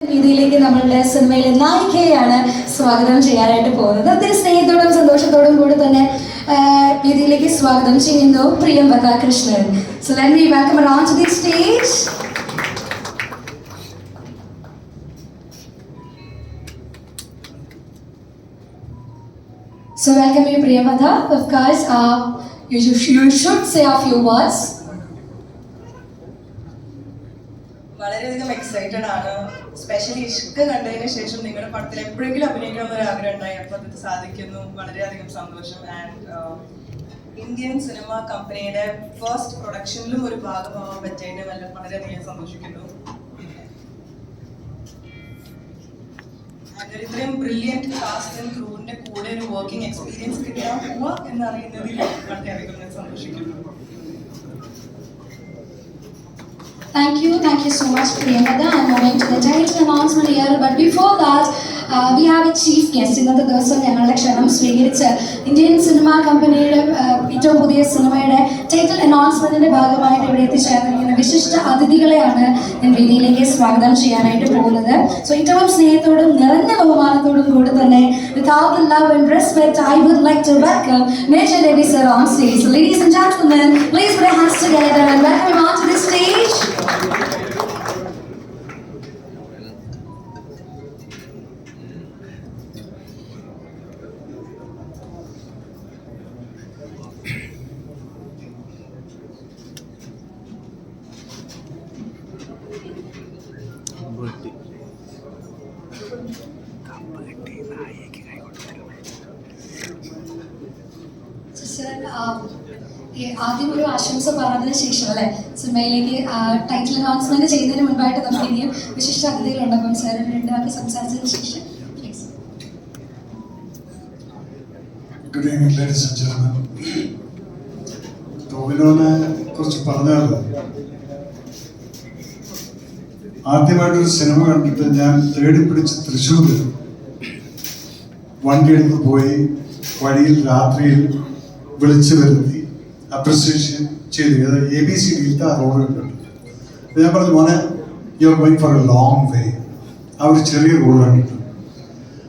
രീതിയിലേക്ക് നമ്മളുടെ സിനിമയിലെ നായികയാണ് സ്വാഗതം ചെയ്യാനായിട്ട് പോകുന്നത് ഒത്തിരി സ്നേഹത്തോടും സന്തോഷത്തോടും കൂടി തന്നെ രീതിയിലേക്ക് സ്വാഗതം ചെയ്യുന്നു Priyam Krishnan so let me welcome on to the stage So welcome you Priyamada. Of course, uh, you, you should say a few words. വളരെയധികം എക്സൈറ്റഡ് ആണ് സ്പെഷ്യലി ഇഷ്ക കണ്ടതിന് ശേഷം നിങ്ങളുടെ പടത്തിൽ എപ്പോഴെങ്കിലും അഭിനയിക്കണം എന്നൊരു ആഗ്രഹം ഉണ്ടായി? അപ്പോൾ അത് സാധിക്കുന്നു. വളരെയധികം സന്തോഷം. ആൻഡ് ഇന്ത്യൻ സിനിമ കമ്പനിയുടെ ഫസ്റ്റ് പ്രൊഡക്ഷനിലും ഒരു ഭാഗമാവാൻ പറ്റിയതിന് വല്ല വളരെയധികം സന്തോഷിക്കുന്നു. ഇത്രയും ബ്രില്യന്റ് കാസ്റ്റ് ആൻഡ് ക്രൂവിന്റെ കൂടെ ഒരു വർക്കിംഗ് എക്സ്പീരിയൻസ് കിട്ടാൻ പോവുക എന്നറിയുന്നതിൽ വളരെയധികം സന്തോഷിക്കുന്നു. Thank you, thank you so much, Priyamada. I'm moving to the title announcement here, but before that, we have a chief guest ഞങ്ങളുടെ ക്ഷണം സ്വീകരിച്ച് ഇന്ത്യൻ സിനിമ കമ്പനിയുടെ ഏറ്റവും പുതിയ സിനിമയുടെ ടൈറ്റിൽ അനൗൺസ്മെന്റിന്റെ ഭാഗമായിട്ട് ഇവിടെ എത്തിച്ചേർന്നിരിക്കുന്ന വിശിഷ്ട അതിഥികളെയാണ് ഞാൻ വേദിയിലേക്ക് സ്വാഗതം ചെയ്യാനായിട്ട് പോകുന്നത്. സോ ഏറ്റവും സ്നേഹത്തോടും നിറഞ്ഞ ബഹുമാനത്തോടും കൂടി തന്നെ without love and respect I like to welcome major lady sir on and gentlemen please bring has together and welcome you the stage ആദ്യം ഒരു ആശംസ പറഞ്ഞതിന് ശേഷം അല്ലെ? സിനിമയിലേക്ക് ടൈറ്റിൽ അനൗൺസ്മെന്റ് ചെയ്യുന്നതിന് മുൻപായിട്ട് നമുക്ക് ഇനിയും വിശിഷ്ട അതിഥികളുണ്ട്. സാർ രണ്ട് സംസാരിച്ചതിന് ശേഷം ഗുഡ് ഈവനിങ് ലേഡീസ് ആൻഡ് ആദ്യമായിട്ടൊരു സിനിമ കണ്ടിട്ട് ഞാൻ തേടി പിടിച്ച് തൃശ്ശൂർ വണ്ടി എടുത്ത് പോയി വഴിയിൽ രാത്രിയിൽ വിളിച്ചു വരുത്തി അപ്രിസിയേഷൻ ചെയ്തു. എ ബി സി ഡിയിലത്തെ ആ കണ്ടിട്ടുണ്ട് ഞാൻ പറഞ്ഞു മോനെ you are going for a long way ആ ഒരു ചെറിയ കണ്ടിട്ടുണ്ട്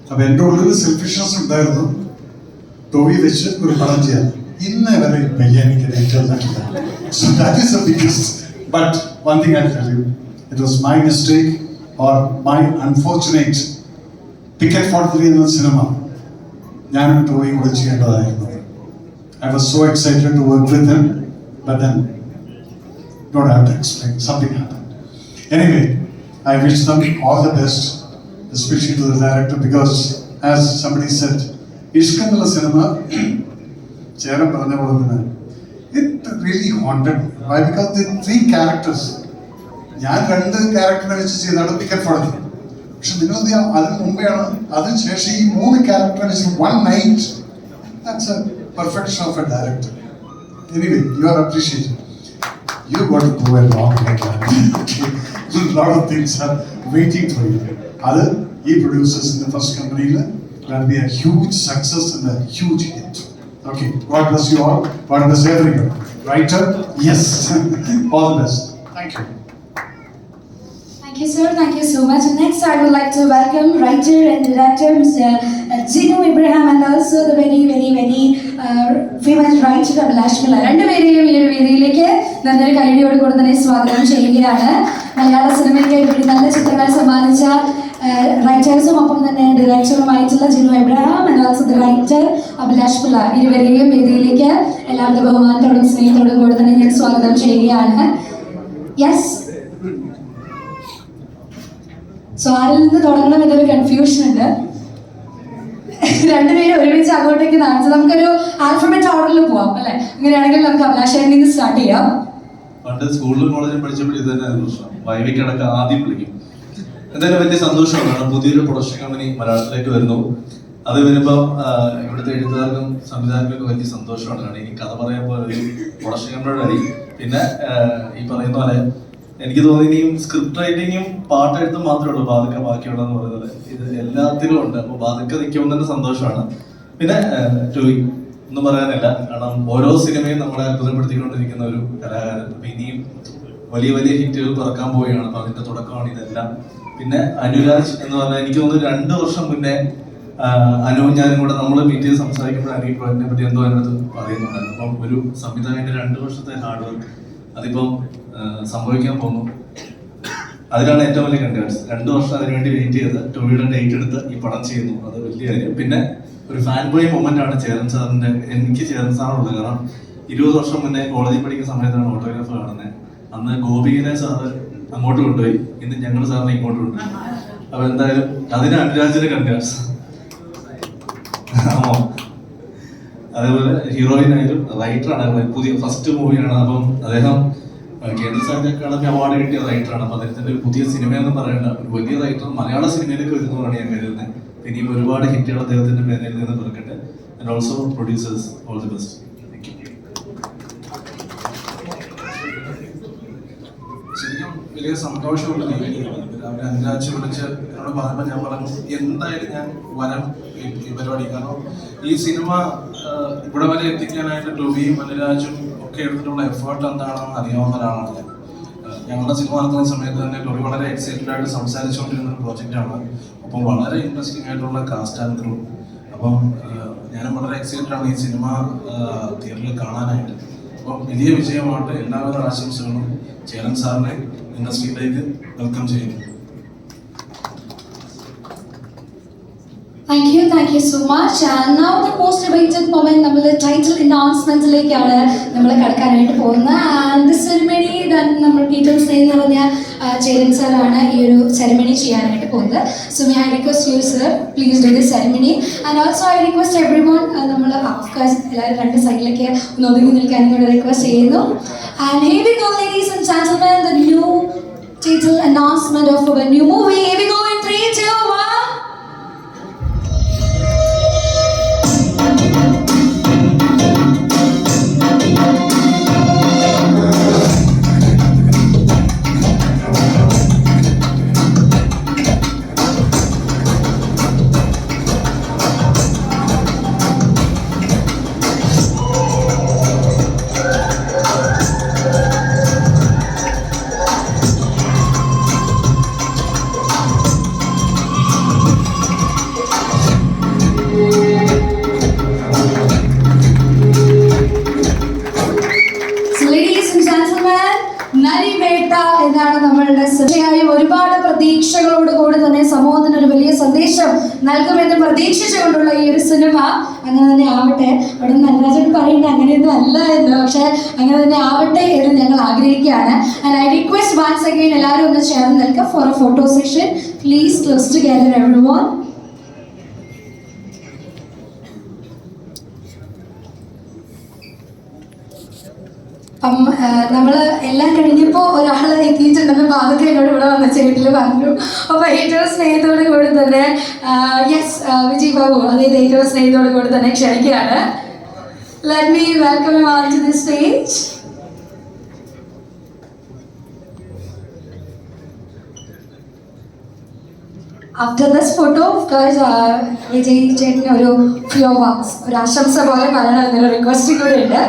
അപ്പോൾ എന്റെ ഉള്ളിൽ സെൽഫിഷ്നസ് ഉണ്ടായിരുന്നു. ടോവി വെച്ച് ഒരു പടം ചെയ്യാൻ. ഇന്ന് വരെ biggest but one thing I tell it was my mistake or my unfortunate ticket for three എന്ന സിനിമ ഞാനും ടോയും കൂടെ ചെയ്യേണ്ടതായിരുന്നു. I was so excited to work with him but then don't have to explain something happen Anyway, I wish them all the best, especially to the director, because as somebody said, Ishq എന്നുള്ള cinema Cheran പറഞ്ഞ പോലെ തന്നെ it really haunted why because the three characters ഞാൻ രണ്ട് ക്യാരക്ടറിനെ വെച്ച് ചെയ്താണ് ticket four പക്ഷെ നിങ്ങൾ എന്ത് ചെയ്യാം അതിന് മുമ്പെയാണ് അതിന് ശേഷം ഈ മൂന്ന് ക്യാരക്ടറിനെ വെച്ച് one night that's perfection of a director. Anyway, you are appreciated. You got to go a long way. okay. A lot of things are waiting for you. Other, he produces in the first company will be a huge success and a huge hit. Okay, God bless you all. God bless everyone. Writer, yes. all the best. Thank you. Thank you, sir. Thank you so much. Next, I would like to welcome writer and director Mr. uh, Jinu Ibrahim and also the very, very, very uh, famous writer Abhilash Miller. രണ്ടുപേരെയും ഈ ഒരു വേദിയിലേക്ക് നല്ലൊരു കൈഡിയോട് കൂടെ തന്നെ സ്വാഗതം ചെയ്യുകയാണ് മലയാള സിനിമയ്ക്ക് വേണ്ടി നല്ല ചിത്രങ്ങൾ സമ്മാനിച്ച റൈറ്റേഴ്സും ഒപ്പം തന്നെ ഡയറക്ടറുമായിട്ടുള്ള Jinu Abraham and also the writer Abhilash Pillai ഇരുവരെയും വേദിയിലേക്ക് എല്ലാവരുടെ ബഹുമാനത്തോടും സ്നേഹത്തോടും കൂടെ തന്നെ ഞാൻ സ്വാഗതം ചെയ്യുകയാണ് യെസ് സോ ആരിൽ നിന്ന് തുടങ്ങണം എന്നൊരു കൺഫ്യൂഷൻ ഉണ്ട്. രണ്ടുപേരും ഒരുമിച്ച് അങ്ങോട്ടേക്ക് നടത്തും നമുക്കൊരു ആൽഫബറ്റ് ഓർഡറിൽ പോവാം അല്ലെ? അങ്ങനെയാണെങ്കിൽ നമുക്ക് അഭിലാഷേരിൽ നിന്ന് സ്റ്റാർട്ട് ചെയ്യാം. പണ്ട് സ്കൂളിലും കോളേജിലും പഠിച്ചപ്പോൾ ഇത് ആദ്യം വിളിക്കും. എന്തായാലും വലിയ സന്തോഷമാണ് പുതിയൊരു പ്രൊഡക്ഷൻ കമ്പനി മലയാളത്തിലേക്ക് വരുന്നു. അത് വരുമ്പോൾ ഇവിടുത്തെ എഴുത്തുകാർക്കും സംവിധായകർക്കും വലിയ സന്തോഷമാണ് കാരണം ഇനി കഥ പറയുമ്പോൾ ഒരു പ്രൊഡക്ഷൻ കമ്പനിയുടെ അടി. പിന്നെ ഈ പറയുന്ന പോലെ എനിക്ക് തോന്നി ഇനിയും സ്ക്രിപ്റ്റ് റൈറ്റിങ്ങും പാട്ടെഴുത്തും മാത്രമേ ഉള്ളൂ. ബാധക്ക ബാക്കിയുള്ളതെന്ന് പറയുന്നത്. ഇത് എല്ലാത്തിലും ഉണ്ട്. അപ്പോൾ ബാധക്ക നിൽക്കുമ്പോൾ തന്നെ സന്തോഷമാണ്. പിന്നെ ടോയ് ഒന്നും പറയാനില്ല. കാരണം ഓരോ സിനിമയും നമ്മളെ അത്ഭുതപ്പെടുത്തിക്കൊണ്ടിരിക്കുന്ന ഒരു കലാകാരൻ. അപ്പൊ ഇനിയും വലിയ വലിയ ഹിറ്റുകൾ പിറക്കാൻ പോവുകയാണ്. അപ്പൊ അതിന്റെ തുടക്കമാണ് ഇതെല്ലാം. പിന്നെ അനുരാജ് എന്ന് പറഞ്ഞാൽ എനിക്ക് തോന്നുന്നു രണ്ട് വർഷം മുന്നേ അനുവും ഞാനും കൂടെ നമ്മൾ മീറ്റ് ചെയ്ത് സംസാരിക്കുമ്പോഴാണ് ഈ പ്രോജക്റ്റിനെ പറ്റി എന്തോ അതിനകത്ത് പറയുന്നുണ്ടായിരുന്നു അപ്പം ഒരു സംവിധായകന്റെ രണ്ട് വർഷത്തെ ഹാർഡ് വർക്ക് അതിപ്പം സംഭവിക്കാൻ പോകുന്നു. അതിലാണ് ഏറ്റവും വലിയ കണ്ടേഴ്സ് രണ്ടു വർഷം അതിനുവേണ്ടി വെയിറ്റ് ചെയ്ത് ടോവിയുടെ ഡേറ്റ് എടുത്ത് ഈ പടം ചെയ്യുന്നു. അത് വലിയ കാര്യം. പിന്നെ ഒരു ഫാൻ ബോയ് മൊമെന്റ് ആണ് ചേരൻ സാറിന്റെ എനിക്ക് ചേരൻ സാറുള്ളത് കാരണം ഇരുപത് വർഷം മുന്നേ കോളേജിൽ പഠിക്കുന്ന സമയത്താണ് ഓട്ടോഗ്രാഫ് കാണുന്നത്. അന്ന് ഗോപികനെ സാറ് അങ്ങോട്ട് കൊണ്ടുപോയി. ഇന്ന് ഞങ്ങൾ സാറിനെ ഇങ്ങോട്ട് കൊണ്ടുപോയി. അപ്പൊ എന്തായാലും അതിന് അനുരാജിന് കണ്ടേഴ്സ് ആമോ അതേപോലെ ഹീറോയിൻ ആയാലും റൈറ്ററാണ് പുതിയ ഫസ്റ്റ് മൂവിയാണ് അപ്പം അദ്ദേഹം കേന്ദ്ര സാഹിത്യ അക്കാദമി അവാർഡ് കിട്ടിയ റൈറ്ററാണ് അപ്പൊ അദ്ദേഹത്തിന്റെ ഒരു പുതിയ സിനിമ എന്ന് പറയേണ്ട. ഒരു വലിയ റൈറ്റർ മലയാള സിനിമയിലേക്ക് വരുന്നതാണ് ഞാൻ കരുതുന്നത് ഇനിയും ഒരുപാട് ഹിറ്റുകൾ അദ്ദേഹത്തിന്റെ പേരിൽ നിന്ന് പിറക്കട്ടെ. And also producers all the best വലിയ സന്തോഷമുള്ള രാവിലെ അനുരാജ് വിളിച്ച് എന്നോട് പറഞ്ഞപ്പോൾ ഞാൻ പറഞ്ഞു എന്തായാലും ഞാൻ വരാം ഈ- പരിപാടി കാരണം ഈ സിനിമ ഇവിടെ വരെ എത്തിക്കാനായിട്ട് ടോബിയും അനുരാജും ഒക്കെ എടുത്തിട്ടുള്ള എഫേർട്ട് എന്താണെന്ന് അറിയാവുന്ന ഒരാളാണ് ഞാൻ. ഞങ്ങളുടെ സിനിമ നടത്തുന്ന സമയത്ത് തന്നെ ടോബി വളരെ എക്സൈറ്റഡ് ആയിട്ട് സംസാരിച്ചുകൊണ്ടിരുന്ന ഒരു പ്രോജക്റ്റാണ് അപ്പം വളരെ ഇൻട്രസ്റ്റിംഗ് ആയിട്ടുള്ള കാസ്റ്റ് ആൻഡ് ഗ്രൂപ്പ് അപ്പം ഞാനും വളരെ എക്സൈറ്റഡ് ആണ് ഈ സിനിമ തിയേറ്ററിൽ കാണാനായിട്ട്. അപ്പം വലിയ വിജയമായിട്ട് എല്ലാവരുടെ ആശംസകളും. ചേരൻ സാറിനെ ഇൻഡസ്ട്രിയിലേക്ക് വെൽക്കം ചെയ്യുന്നു. Thank you thank you so much now the most waited moment നമ്മൾ ടൈറ്റിൽ അനൗൺസ്മെന്റിലേക്കാണ് നമ്മൾ കടക്കാനായിട്ട് പോകുന്നത്. ആൻഡ് സെറിമണി നമ്മൾ ഡീറ്റെയിൽസ് എന്ന് പറഞ്ഞ ചേരൻ സാറാണ് ഈ ഒരു സെറിമണി ചെയ്യാനായിട്ട് പോകുന്നത്. So my I request you sir please do the ceremony and also I request everyone നമ്മൾ അഫ്കോഴ്സ് എല്ലാവരും രണ്ട് സൈഡിലേക്ക് ഒന്ന് ഒതുങ്ങി നിൽക്കാനും കൂടെ റിക്വസ്റ്റ് ചെയ്യുന്നു. And here we go ladies and gentlemen the new title announcement of our new movie. Here we go നൽകുമെന്ന് പ്രതീക്ഷിച്ചുകൊണ്ടുള്ള ഈ ഒരു സിനിമ അങ്ങനെ തന്നെ ആവട്ടെ. അവിടെ നല്ലരാജൻ പറയുന്നത് അങ്ങനെയൊന്നും അല്ല എന്ന്. പക്ഷെ അങ്ങനെ തന്നെ ആവട്ടെ എന്ന് ഞങ്ങൾ ആഗ്രഹിക്കുകയാണ്. And I request once again എല്ലാവരും ഒന്ന് ചേർന്ന് നിൽക്കുക for a photo session please close together one അപ്പം നമ്മൾ എല്ലാം കഴിഞ്ഞപ്പോൾ ഒരാൾ എത്തിയിട്ടുണ്ടെന്ന് ബാധക എന്നോട് ഇവിടെ വന്ന ചേട്ടിൽ പറഞ്ഞു. അപ്പോൾ ഏറ്റവും സ്നേഹത്തോട് കൂടി തന്നെ യെസ് വിജി ബാബു അതായത് ഏറ്റവും സ്നേഹത്തോട് കൂടി തന്നെ ക്ഷണിക്കുകയാണ്. Let me welcome you all to the stage after this photo Vijay ചേട്ടന് ഒരു ഫ്ലോ വാക്സ് ഒരു ആശംസ പോലെ പറയണമെന്നൊരു റിക്വസ്റ്റ് കൂടെ ഉണ്ട്.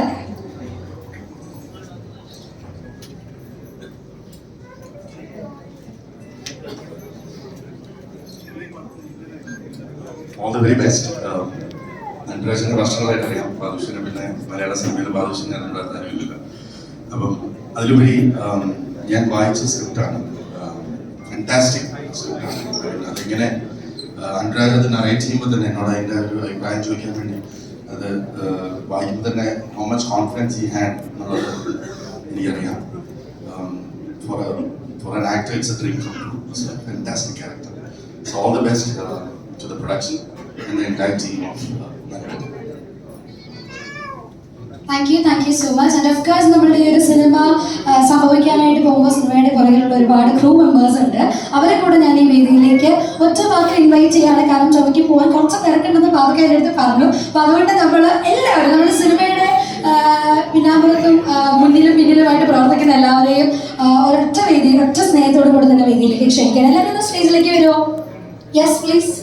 ഓൾ ദി വെരി ബെസ്റ്റ് നടരാജന്റെ വർഷങ്ങളായിട്ട് അറിയാം. ബാദുഷിനെ പിന്നെ മലയാള സിനിമയിൽ ബാദുഷൻ ഞാൻ ഉണ്ടായിരുന്നില്ല അപ്പം അതിലുപരി um, ഞാൻ വായിച്ച സ്ക്രിപ്റ്റാണ്. ഫാന്റാസ്റ്റിക് സ്ക്രിപ്റ്റാണ്. അതിങ്ങനെ അനുരാജ് അത് നറേറ്റ് ചെയ്യുമ്പോൾ തന്നെ എന്നോട് അതിന്റെ ഒരു അഭിപ്രായം ചോദിക്കാൻ വേണ്ടി അത് വായിക്കുമ്പോൾ തന്നെ ഹൗ മച്ച് കോൺഫിഡൻസ് ഈ ഹാൻഡ് എന്നുള്ളത് എനിക്കറിയാം. For for an actor it's a dream fantastic character so all the best to the production and the entire team of uh, Nagaland. Thank you thank you so much and of course നമ്മുടെ ഈ ഒരു cinema സംഭവിക്കാനായിട്ട് പോകുമ്പോൾ സിനിമയുടെ പുറകിലുള്ള ഒരുപാട് crew members ഉണ്ട്. അവരെ കൂടെ ഞാൻ ഈ വേദിയിലേക്ക് ഒറ്റ വാക്ക് ഇൻവൈറ്റ് ചെയ്യാണ്. കാരണം ചുമക്ക് പോകാൻ കുറച്ച് തിരക്കുണ്ടെന്ന് പാതൊക്കെ എന്റെ അടുത്ത് പറഞ്ഞു. അപ്പോൾ അതുകൊണ്ട് നമ്മൾ എല്ലാവരും നമ്മുടെ സിനിമയുടെ പിന്നാമ്പുറത്തും മുന്നിലും പിന്നിലുമായിട്ട് പ്രവർത്തിക്കുന്ന എല്ലാവരെയും ഒരൊറ്റ വേദി ഒറ്റ സ്നേഹത്തോടു കൂടെ തന്നെ വേദിയിലേക്ക് ക്ഷണിക്കണം എല്ലാവരും സ്റ്റേജിലേക്ക് വരുമോ യെസ് പ്ലീസ്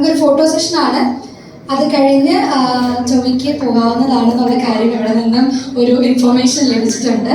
നമുക്കൊരു ഫോട്ടോ സെഷൻ ആണ്. അത് കഴിഞ്ഞ് ചുമയ്ക്ക് പോകാവുന്നതാണെന്നുള്ള കാര്യം ഇവിടെ നിന്നും ഒരു ഇൻഫോർമേഷൻ ലഭിച്ചിട്ടുണ്ട്.